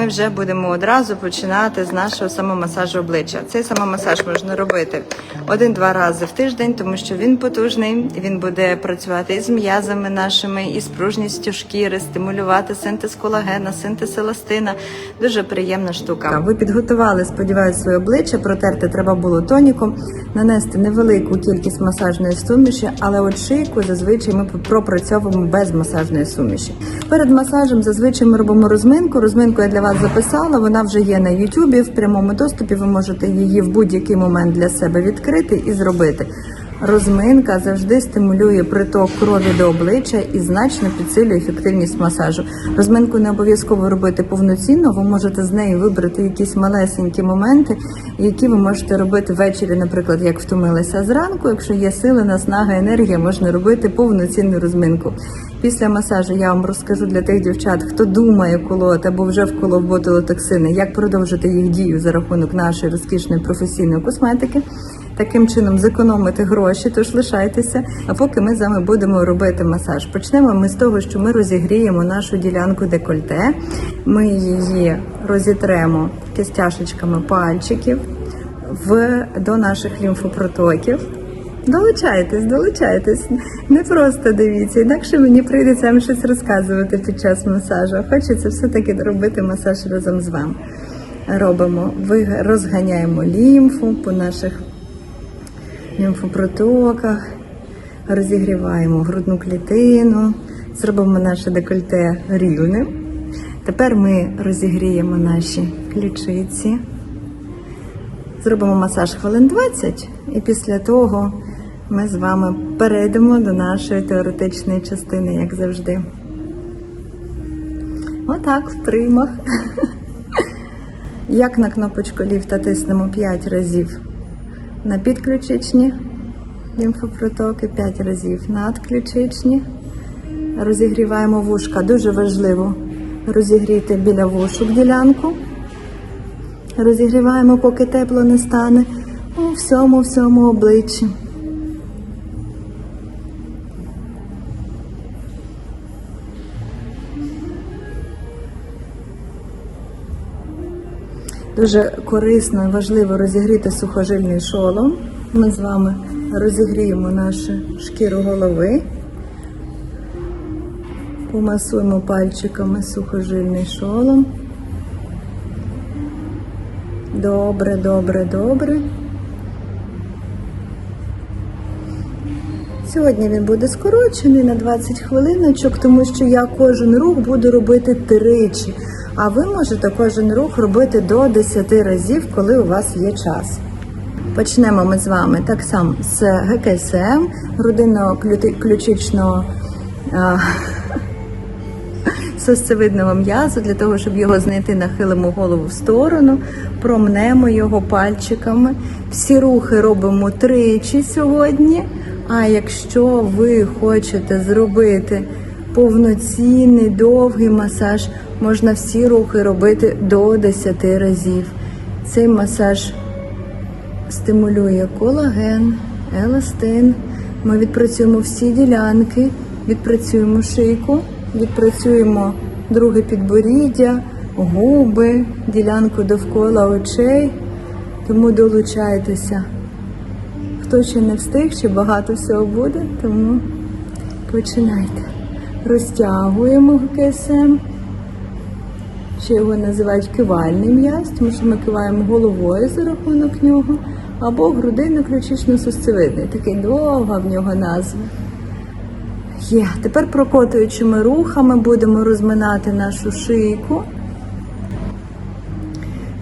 Ми вже будемо одразу починати з нашого самомасажу обличчя. Цей самомасаж можна робити один-два рази в тиждень, тому що він потужний. Він буде працювати із м'язами нашими, із пружністю шкіри, стимулювати синтез колагена, синтез еластина. Дуже приємна штука. Ви підготували, сподіваюся, своє обличчя. Протерти треба було тоніком, нанести невелику кількість масажної суміші, але от зазвичай ми пропрацьовуємо без масажної суміші. Перед масажем зазвичай ми робимо розминку. Розминку я для вас записала. Вона вже є на Ютубі в прямому доступі. Ви можете її в будь-який момент для себе відкрити і зробити. Розминка завжди стимулює приток крові до обличчя і значно підсилює ефективність масажу. Розминку не обов'язково робити повноцінно. Ви можете з неї вибрати якісь малесенькі моменти, які ви можете робити ввечері, наприклад, як втомилися зранку. Якщо є сили, наснага, енергія, можна робити повноцінну розминку. Після масажу я вам розкажу для тих дівчат, хто думає колоти або вже вколов ботулотоксини, як продовжити їх дію за рахунок нашої розкішної професійної косметики. Таким чином зекономити гроші, тож лишайтеся. А поки ми з вами будемо робити масаж. Почнемо ми з того, що ми розігріємо нашу ділянку декольте. Ми її розітремо кистяшечками пальчиків в, до наших лімфопротоків. Долучайтесь, долучайтесь. Не просто дивіться, інакше мені прийдеться вам щось розказувати під час масажу. Хочеться все-таки робити масаж разом з вами. Робимо, ви- розганяємо лімфу по наших лімфопротоках, розігріваємо грудну клітину, зробимо наше декольте рівним. Тепер ми розігріємо наші ключиці. Зробимо масаж хвилин 20, і після того ми з вами перейдемо до нашої теоретичної частини, як завжди. Отак, в приймах. Як на кнопочку ліфта тиснемо 5 разів на підключичні лімфопротоки, 5 разів надключичні. Розігріваємо вушка. Дуже важливо розігріти біля вушок ділянку. Розігріваємо, поки тепло не стане у всьому всьому обличчі. Дуже корисно і важливо розігріти сухожильний шолом. Ми з вами розігріємо нашу шкіру голови, помасуємо пальчиками сухожильний шолом. Добре, добре, добре. Сьогодні він буде скорочений на 20 хвилиночок, тому що я кожен рух буду робити тричі. А ви можете кожен рух робити до 10 разів, коли у вас є час. Почнемо ми з вами так само з ГКСМ, грудинно-ключичного сосцевидного м'язу, для того, щоб його знайти, нахилимо голову в сторону, промнемо його пальчиками. Всі рухи робимо тричі сьогодні. А якщо ви хочете зробити повноцінний довгий масаж, можна всі рухи робити до 10 разів. Цей масаж стимулює колаген, еластин. Ми відпрацюємо всі ділянки, відпрацюємо шийку, відпрацюємо друге підборіддя, губи, ділянку довкола очей. Тому долучайтеся. Хто ще не встиг, ще багато всього буде, тому починайте. Розтягуємо ГКСМ. Ще його називають кивальний м'яз, тому що ми киваємо головою за рахунок нього, або грудинно-ключично-сосцевидний. Такий довга в нього назва. Є. Тепер прокотуючими рухами будемо розминати нашу шийку.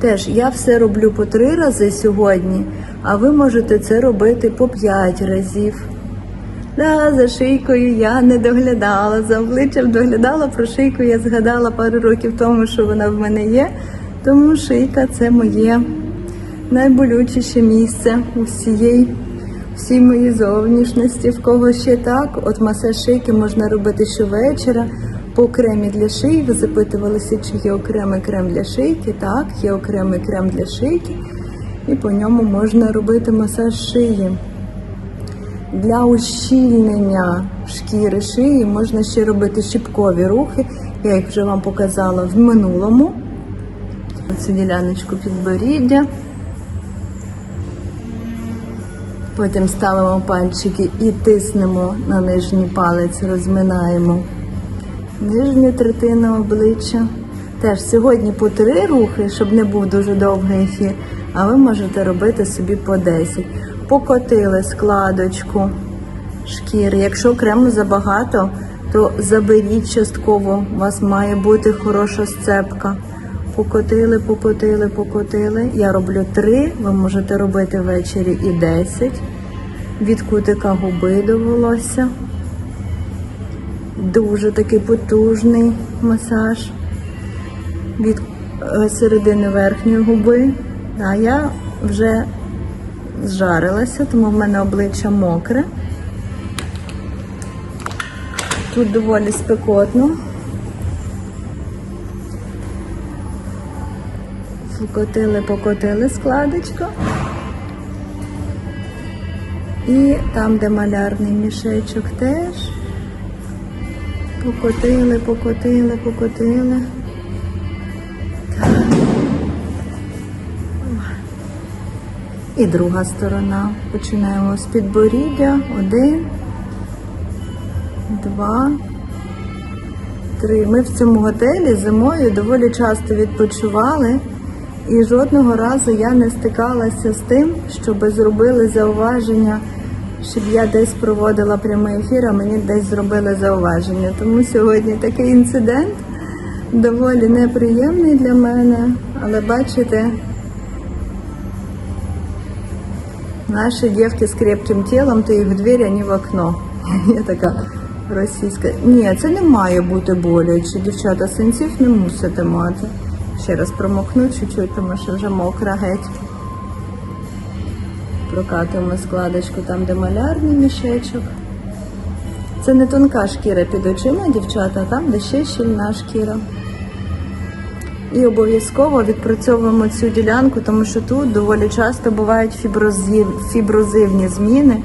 Теж я все роблю по три рази сьогодні, а ви можете це робити по п'ять разів. Да, за шийкою я не доглядала, за обличчям доглядала, про шийку я згадала пару років тому, що вона в мене є. Тому шийка це моє найболючіше місце у всій моїй зовнішності. В кого ще так, от масаж шийки можна робити щовечора по кремі для шиї. Ви запитувалися, чи є окремий крем для шийки. Так, є окремий крем для шийки, і по ньому можна робити масаж шиї. Для ущільнення шкіри шиї можна ще робити щіпкові рухи. Я їх вже вам показала в минулому Цю діляночку підборіддя. Потім ставимо пальчики і тиснемо на нижній палець, розминаємо нижню третину обличчя. Теж сьогодні по три рухи, щоб не був дуже довгий ефір, а ви можете робити собі по 10. Покотили складочку шкіри. Якщо крему забагато, то заберіть частково. У вас має бути хороша сцепка. Покотили, покотили, покотили. Я роблю 3, ви можете робити ввечері і 10. Від кутика губи до волосся. Дуже такий потужний масаж від е, середини верхньої губи. А я вже зжарилася, тому в мене обличчя мокре. Тут доволі спекотно. Покотили, покотили складочку. І там, де малярний мішечок теж. Покотили, покотили, покотили. І друга сторона. Починаємо з підборіддя. Один, два, три. Ми в цьому готелі зимою доволі часто відпочивали. І жодного разу я не стикалася з тим, щоб зробили зауваження, щоб я десь проводила прямий ефір, а мені десь зробили зауваження. Тому сьогодні такий інцидент доволі неприємний для мене, але бачите, наші дівки з крепким тілом, то їх в а не в окно. Я така російська. Ні, це не має бути боляче. Дівчата синців не мусите мати. Ще раз промокну чуть-чуть, тому що вже мокра геть. Прокатуємо складочку там, де малярний мішечок. Це не тонка шкіра під очима, дівчата, а там, де ще щільна шкіра. І обов'язково відпрацьовуємо цю ділянку, тому що тут доволі часто бувають фіброзив, фіброзивні зміни.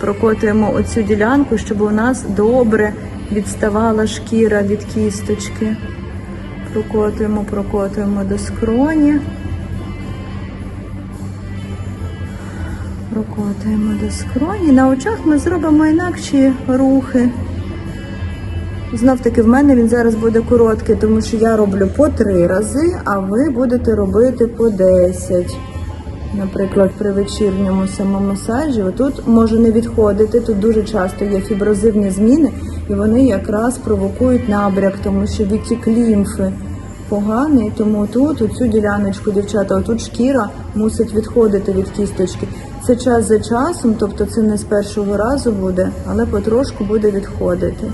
Прокотуємо оцю ділянку, щоб у нас добре відставала шкіра від кісточки. Прокотуємо, прокотуємо до скроні. Прокотуємо до скроні. На очах ми зробимо інакші рухи. Знов таки в мене він зараз буде короткий, тому що я роблю по три рази, а ви будете робити по 10. Наприклад, при вечірньому самомасажі тут може не відходити, тут дуже часто є фіброзивні зміни, і вони якраз провокують набряк, тому що відтік лімфи поганий, тому тут, у цю діляночку, дівчата, отут шкіра мусить відходити від кісточки. Це час за часом, тобто це не з першого разу буде, але потрошку буде відходити.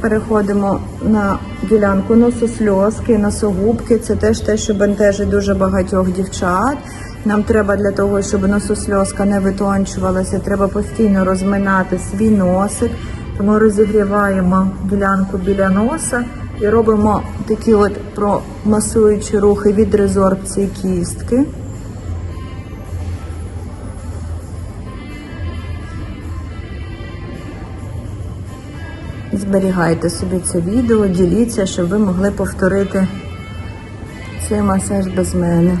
Переходимо на ділянку нососльозки, носогубки. Це теж те, що бентежить дуже багатьох дівчат. Нам треба для того, щоб нососльозка не витончувалася, треба постійно розминати свій носик. Тому розігріваємо ділянку біля носа і робимо такі от промасуючі рухи від резорбції кістки. Зберігайте собі це відео, діліться, щоб ви могли повторити цей масаж без мене.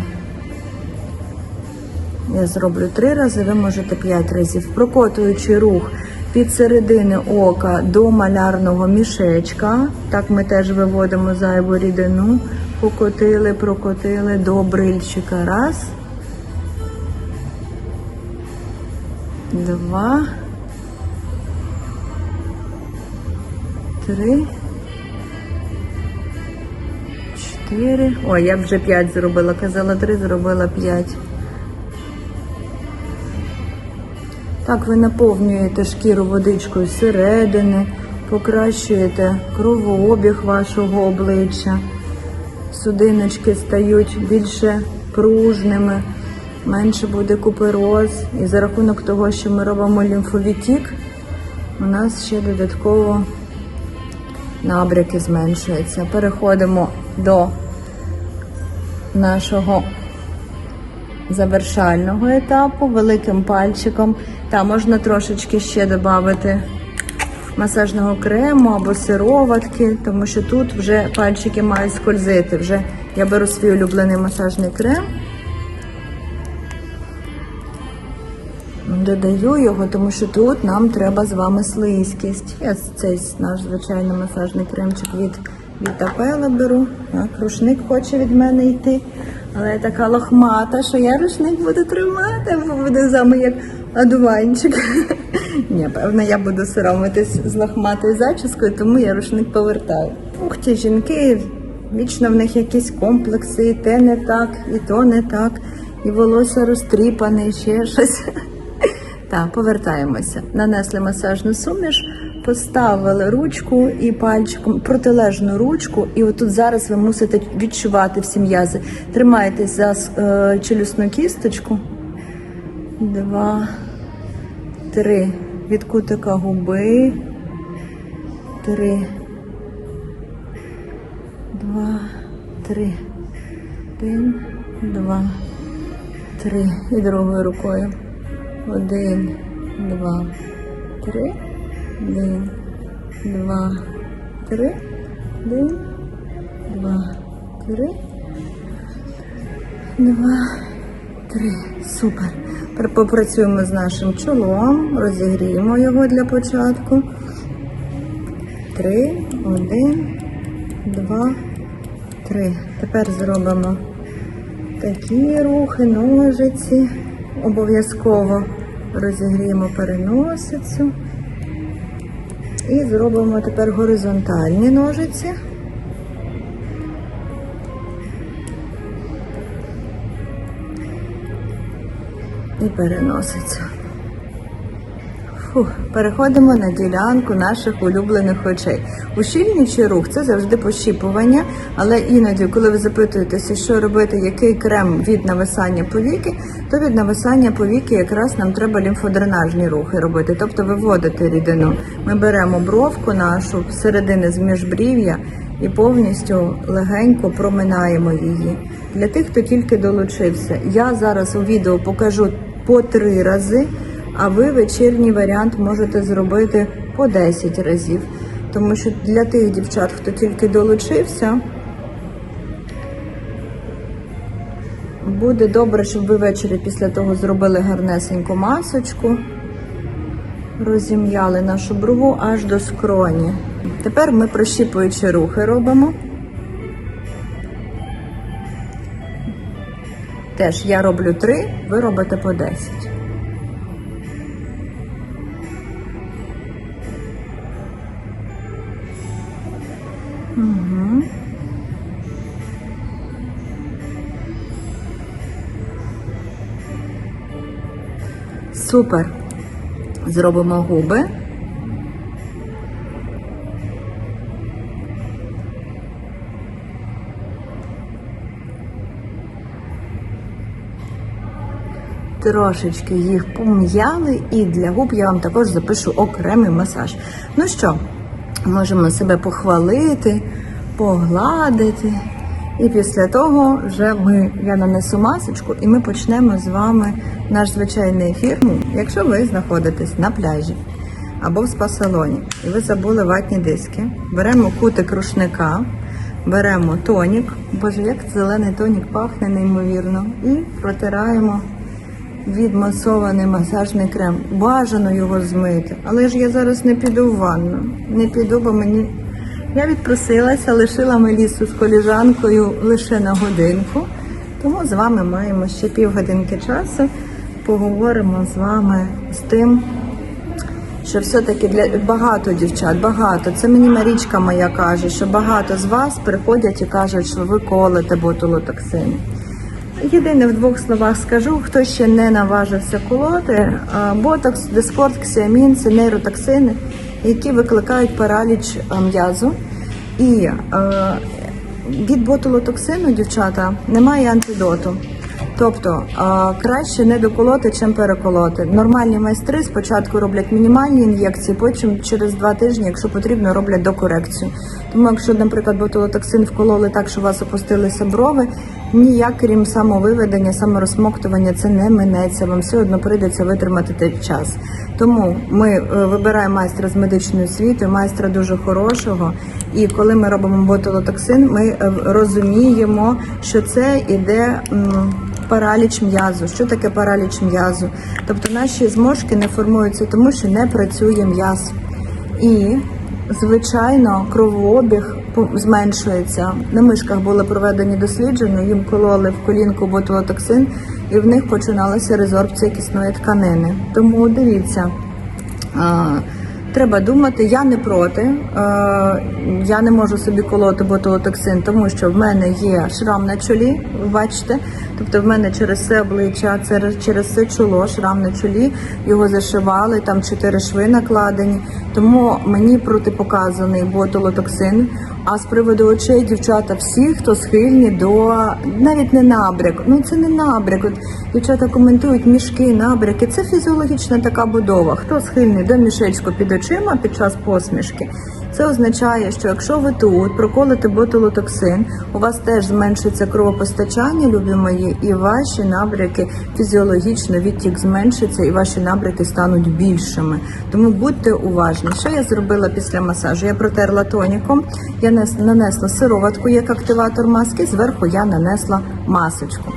Я зроблю три рази, ви можете п'ять разів. Прокотуючи рух від середини ока до малярного мішечка. Так ми теж виводимо зайву рідину. Покотили, прокотили до брильчика. Раз. Два. Три. Чотири. Ой, я вже п'ять зробила. Казала три, зробила п'ять. Так ви наповнюєте шкіру водичкою зсередини, покращуєте кровообіг вашого обличчя. Судиночки стають більше пружними, менше буде купероз. І за рахунок того, що ми робимо лімфовідтік, у нас ще додатково набряки зменшуються. Переходимо до нашого завершального етапу великим пальчиком. Та можна трошечки ще додати масажного крему або сироватки, тому що тут вже пальчики мають скользити. Вже Я беру свій улюблений масажний крем. Додаю його, тому що тут нам треба з вами слизькість. Я цей наш звичайний масажний кремчик від Вітапела беру. Так, рушник хоче від мене йти. Але я така лохмата, що я рушник буду тримати, бо буде з як одуванчик. Ні, певно, я буду соромитись з лохматою зачіскою, тому я рушник повертаю. Ух ті, жінки, вічно в них якісь комплекси, і те не так, і то не так, і волосся розтріпане, і ще щось. Так, повертаємося. Нанесли масажну суміш, поставили ручку і пальчиком протилежну ручку, і отут зараз ви мусите відчувати всі м'язи. Тримайтесь за е, челюсну кісточку. Два, три. Від кутика губи. Три. Два, три. Один, два, три. І другою рукою. Один, два, три. Один, два, три. Один, два, три. Два, три. Супер. Тепер попрацюємо з нашим чолом, розігріємо його для початку. Три, один, два, три. Тепер зробимо такі рухи, ножиці. Обов'язково розігріємо переносицю. І зробимо тепер горизонтальні ножиці. І переносицю. Фух, переходимо на ділянку наших улюблених очей. Ущільнюючий рух це завжди пощіпування, але іноді, коли ви запитуєтеся, що робити, який крем від нависання повіки, то від нависання повіки якраз нам треба лімфодренажні рухи робити, тобто виводити рідину. Ми беремо бровку нашу середини з міжбрів'я і повністю легенько проминаємо її. Для тих, хто тільки долучився, я зараз у відео покажу по три рази. А ви вечірній варіант можете зробити по 10 разів. Тому що для тих дівчат, хто тільки долучився, буде добре, щоб ви ввечері після того зробили гарнесеньку масочку, розім'яли нашу брову аж до скроні. Тепер ми прощіпуючи рухи робимо. Теж я роблю 3, ви робите по 10. Супер. Зробимо губи. Трошечки їх пом'яли, і для губ я вам також запишу окремий масаж. Ну що, можемо себе похвалити, погладити. І після того вже ми, я нанесу масочку і ми почнемо з вами наш звичайний ефір. Ну, Якщо ви знаходитесь на пляжі або в спа-салоні, і ви забули ватні диски, беремо кутик рушника, беремо тонік, боже, як зелений тонік пахне неймовірно, і протираємо відмасований масажний крем. Бажано його змити. Але ж я зараз не піду в ванну. Не піду, бо мені. Я відпросилася, лишила Мелісу з коліжанкою лише на годинку. Тому з вами маємо ще півгодинки часу. Поговоримо з вами з тим, що все-таки для багато дівчат, багато. Це мені Марічка моя каже, що багато з вас приходять і кажуть, що ви колите ботулотоксини. Єдине в двох словах скажу, хто ще не наважився колоти, ботокс, дискорд, ксіамін це нейротоксини, які викликають параліч м'язу. І е, від ботулотоксину, дівчата, немає антидоту. Тобто а, краще не доколоти, чим переколоти. Нормальні майстри спочатку роблять мінімальні ін'єкції, потім через два тижні, якщо потрібно, роблять докорекцію. Тому, якщо, наприклад, ботулотоксин вкололи так, що у вас опустилися брови, ніяк, крім самовиведення, саморозсмоктування, це не минеться. Вам все одно прийдеться витримати той час. Тому ми е, вибираємо майстра з медичної освіти, майстра дуже хорошого. І коли ми робимо ботулотоксин, ми е, розуміємо, що це іде. Параліч м'язу. Що таке параліч м'язу? Тобто наші зморшки не формуються тому, що не працює м'яз. І, звичайно, кровообіг зменшується. На мишках були проведені дослідження, їм кололи в колінку ботулотоксин, і в них починалася резорбція кисної тканини. Тому дивіться. Треба думати, я не проти. Я не можу собі колоти ботулотоксин, тому що в мене є шрам на чолі. Бачите, тобто в мене через все обличчя, через все чоло, шрам на чолі. Його зашивали, там чотири шви накладені. Тому мені протипоказаний ботулотоксин. А з приводу очей, дівчата, всі, хто схильні до навіть не набряк. Ну це не набряк. От дівчата коментують мішки, набряки. Це фізіологічна така будова. Хто схильний до мішечку під очима під час посмішки? Це означає, що якщо ви тут проколите ботулотоксин, у вас теж зменшиться кровопостачання, любі мої, і ваші набряки фізіологічно відтік зменшиться, і ваші набряки стануть більшими. Тому будьте уважні. Що я зробила після масажу? Я протерла тоніком, я нес- нанесла сироватку як активатор маски. Зверху я нанесла масочку.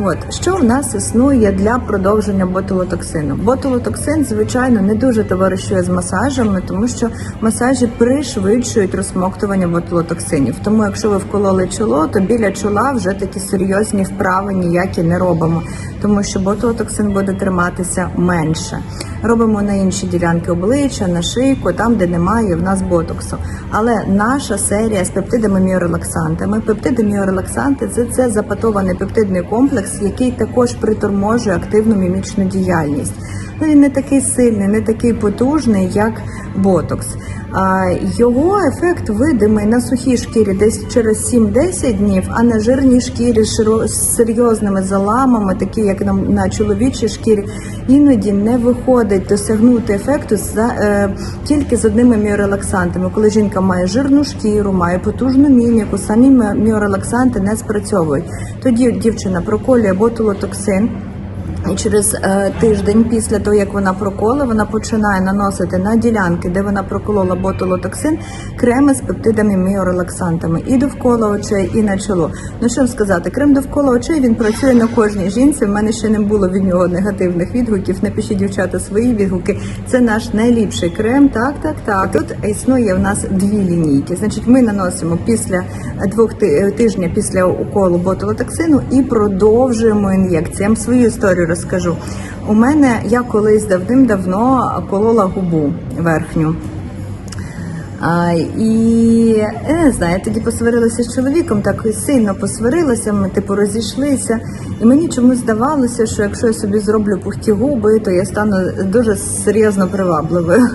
От що в нас існує для продовження ботулотоксину? Ботулотоксин, звичайно, не дуже товаришує з масажами, тому що масажі пришвидшують розсмоктування ботулотоксинів. Тому, якщо ви вкололи чоло, то біля чола вже такі серйозні вправи ніякі не робимо, тому що ботулотоксин буде триматися менше. Робимо на інші ділянки обличчя, на шийку, там, де немає в нас ботоксу. Але наша серія з пептидами міорелаксантами. Пептиди міорелаксанти це, це запатований пептидний комплекс, який також приторможує активну мімічну діяльність. Ну він не такий сильний, не такий потужний, як ботокс. Його ефект видимий на сухій шкірі десь через 7-10 днів, а на жирній шкірі з серйозними заламами, такі як на, на чоловічій шкірі, іноді не виходить досягнути ефекту за, е, тільки з одними міорелаксантами. Коли жінка має жирну шкіру, має потужну міміку, самі міорелаксанти не спрацьовують. Тоді дівчина проколює ботулотоксин. І через е, тиждень після того, як вона прокола, вона починає наносити на ділянки, де вона проколола ботулотоксин, креми з пептидами міорелаксантами і довкола очей, і на чоло. Ну що сказати, крем довкола очей він працює на кожній жінці. В мене ще не було від нього негативних відгуків. Напишіть дівчата свої відгуки. Це наш найліпший крем. Так, так, так. Тут існує в нас дві лінійки. Значить, ми наносимо після двох ти- тижня після уколу ботулотоксину і продовжуємо вам свою історію розкажу. У мене я колись давним-давно колола губу верхню. А, і не знаю, я тоді посварилася з чоловіком, так і сильно посварилася, ми типу розійшлися. І мені чомусь здавалося, що якщо я собі зроблю пухті губи, то я стану дуже серйозно привабливою.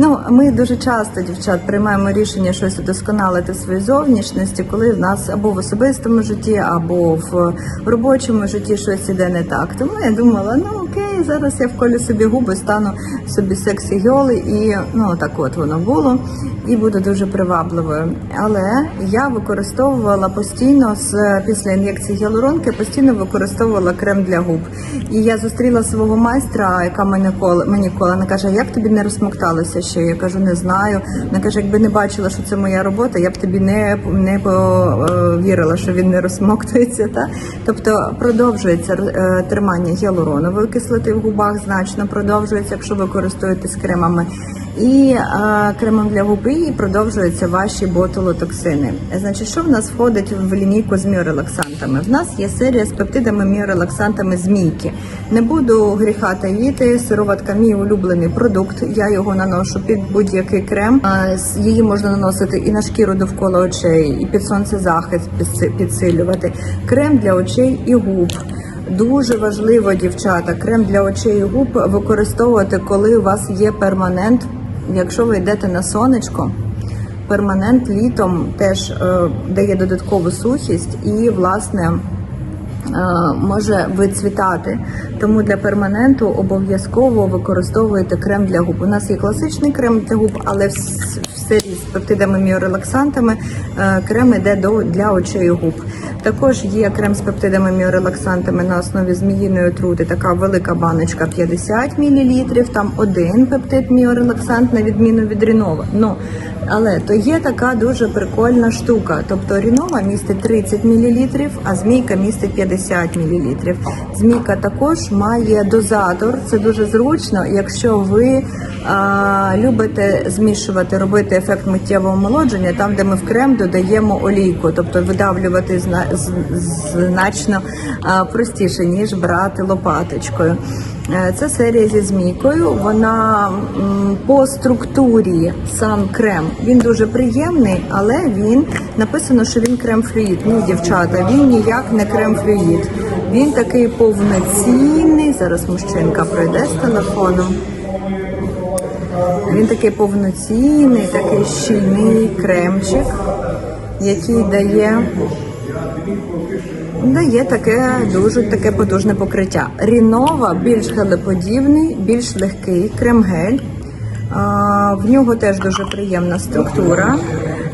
Ну, ми дуже часто, дівчат, приймаємо рішення щось удосконалити в своїй зовнішності, коли в нас або в особистому житті, або в робочому житті щось іде не так. Тому я думала, ну окей, зараз я вколю собі губи, стану собі сексі гьоли, і ну так от воно було, і буду дуже привабливою. Але я використовувала постійно з після ін'єкції гіалуронки, постійно використовувала крем для губ. І я зустріла свого майстра, яка мене кола мені кола, вона каже: як тобі не розсмокталося ще? Я кажу, не знаю. Вона каже, якби не бачила, що це моя робота, я б тобі не, не повірила, що він не розсмоктується. Та? Тобто продовжується е, тримання гіалуронової кислоти в губах, значно продовжується, якщо ви користуєтесь кремами. І е, кремом для губи і продовжуються ваші ботулотоксини. Значить, що в нас входить в лінійку з міорелаксантами? В нас є серія з пептидами міорелаксантами змійки. Не буду гріха таїти, сироватка мій улюблений продукт. Я його наношу під будь-який крем. З- Її можна наносити і на шкіру довкола очей, і під сонцезахист підсилювати. Крем для очей і губ. Дуже важливо, дівчата, крем для очей і губ використовувати, коли у вас є перманент. Якщо ви йдете на сонечко, перманент літом теж е, дає додаткову сухість і, власне, може вицвітати. Тому для перманенту обов'язково використовуйте крем для губ. У нас є класичний крем для губ, але в, с- з пептидами міорелаксантами е, крем до для очей і губ. Також є крем з пептидами міорелаксантами на основі зміїної отрути. Така велика баночка 50 мл. Там один пептид міорелаксант на відміну від Рінова. Ну, але то є така дуже прикольна штука. Тобто Рінова містить 30 мл, а змійка містить 50 мл. Змійка також має дозатор. Це дуже зручно, якщо ви а, любите змішувати, робити ефект миттєвого омолодження, там, де ми в крем додаємо олійку, тобто видавлювати зна, значно а, простіше, ніж брати лопаточкою. Е, Це серія зі змійкою. Вона по структурі сам крем. Він дуже приємний, але він написано, що він крем-флюїд. Ні, дівчата, він ніяк не крем-флюїд. Він такий повноцінний. Зараз мужчинка пройде з телефоном. Він такий повноцінний, такий щільний кремчик, який дає Дає таке дуже таке потужне покриття. Рінова більш гелеподібний, більш легкий крем-гель. В нього теж дуже приємна структура.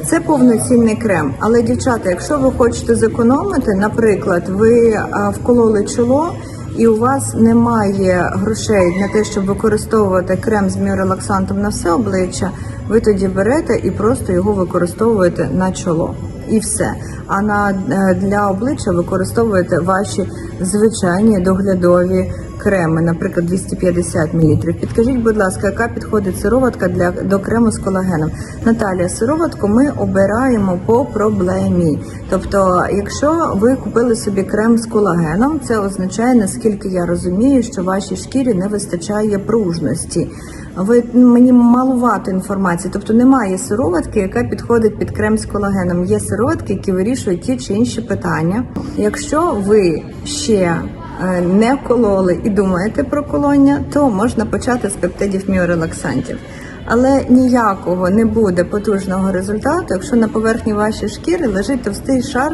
Це повноцінний крем. Але, дівчата, якщо ви хочете зекономити, наприклад, ви вкололи чоло. І у вас немає грошей на те, щоб використовувати крем з міорелаксантом на все обличчя, ви тоді берете і просто його використовуєте на чоло. І все. А на е, для обличчя використовуєте ваші звичайні доглядові креми, наприклад, 250 мл. Підкажіть, будь ласка, яка підходить сироватка для до крему з колагеном? Наталія, сироватку ми обираємо по проблемі. Тобто, якщо ви купили собі крем з колагеном, це означає, наскільки я розумію, що вашій шкірі не вистачає пружності. Ви мені малувато інформації, тобто немає сироватки, яка підходить під крем з колагеном. Є сироватки, які вирішують ті чи інші питання. Якщо ви ще е, не кололи і думаєте про колоння, то можна почати з пептидів міорелаксантів. Але ніякого не буде потужного результату, якщо на поверхні вашої шкіри лежить товстий шар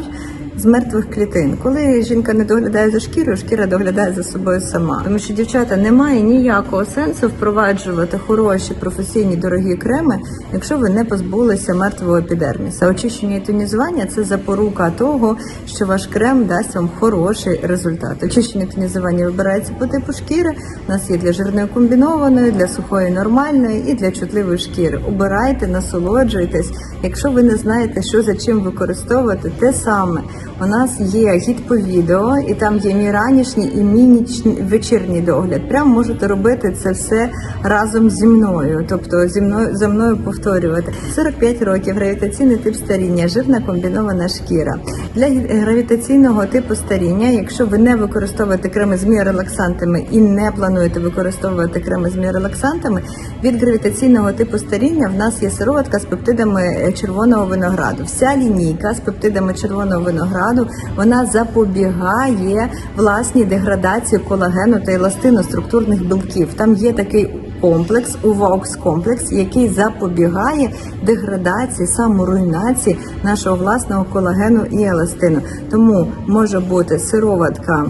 з мертвих клітин. Коли жінка не доглядає за шкірою, шкіра доглядає за собою сама. Тому що дівчата немає ніякого сенсу впроваджувати хороші професійні дорогі креми, якщо ви не позбулися мертвого епідерміса. Очищення і тонізування це запорука того, що ваш крем дасть вам хороший результат. Очищення і тонізування вибирається по типу шкіри. У нас є для жирної комбінованої, для сухої нормальної і для чутливої шкіри. Обирайте, насолоджуйтесь. Якщо ви не знаєте, що за чим використовувати, те саме. У нас є гід по відео, і там є мій ранішній і мій вечірній догляд. Прям можете робити це все разом зі мною, тобто зі мною за мною повторювати. 45 років гравітаційний тип старіння, жирна комбінована шкіра. Для гравітаційного типу старіння, якщо ви не використовуєте креми з міорелаксантами і не плануєте використовувати креми з міорелаксантами, від гравітаційного типу старіння в нас є сироватка з пептидами е, червоного винограду. Вся лінійка з пептидами червоного винограду вона запобігає власній деградації колагену та еластиноструктурних білків. Там є такий комплекс, УВОКС комплекс, який запобігає деградації, саморуйнації нашого власного колагену і еластину. Тому може бути сироватка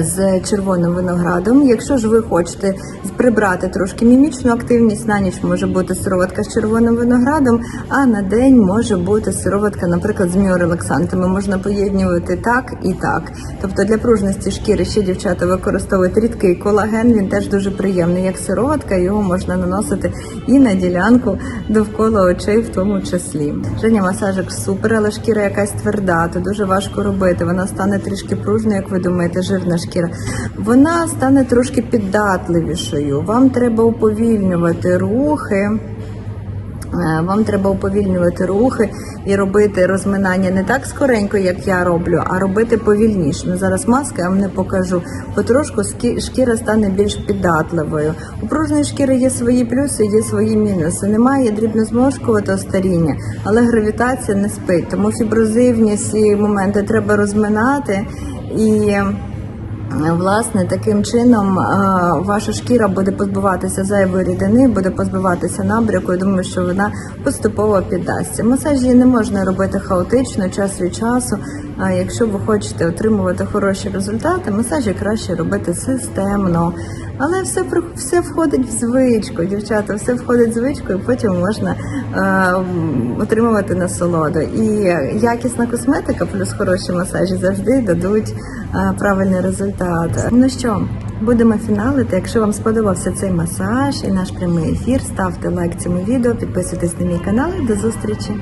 з червоним виноградом. Якщо ж ви хочете прибрати трошки мімічну активність, на ніч може бути сироватка з червоним виноградом, а на день може бути сироватка, наприклад, з міорелаксантами. Можна поєднувати так і так. Тобто для пружності шкіри ще дівчата використовують рідкий колаген. Він теж дуже приємний, як сироватка. Його можна наносити і на ділянку довкола очей, в тому числі. Женя масажик супер, але шкіра якась тверда, то дуже важко робити. Вона стане трішки пружною, як ви думаєте, жирна шкіра. Вона стане трошки піддатливішою. Вам треба уповільнювати рухи. Е, Вам треба уповільнювати рухи і робити розминання не так скоренько, як я роблю, а робити повільніше. Ну, зараз маска я вам не покажу. Потрошку шкіра стане більш піддатливою. У пружної шкіри є свої плюси, є свої мінуси. Немає дрібнозморшкуватого старіння, але гравітація не спить. Тому фіброзивні ці моменти треба розминати і. Власне, таким чином ваша шкіра буде позбуватися зайвої рідини, буде позбуватися набряку. Я думаю, що вона поступово піддасться. Масажі не можна робити хаотично, час від часу. А якщо ви хочете отримувати хороші результати, масажі краще робити системно. Але все все входить в звичку, дівчата, все входить в звичку, і потім можна е, отримувати насолоду. І якісна косметика плюс хороші масажі завжди дадуть е, правильний результат. Ну що, будемо фіналити. Якщо вам сподобався цей масаж і наш прямий ефір, ставте лайк цьому відео, підписуйтесь на мій канал і до зустрічі.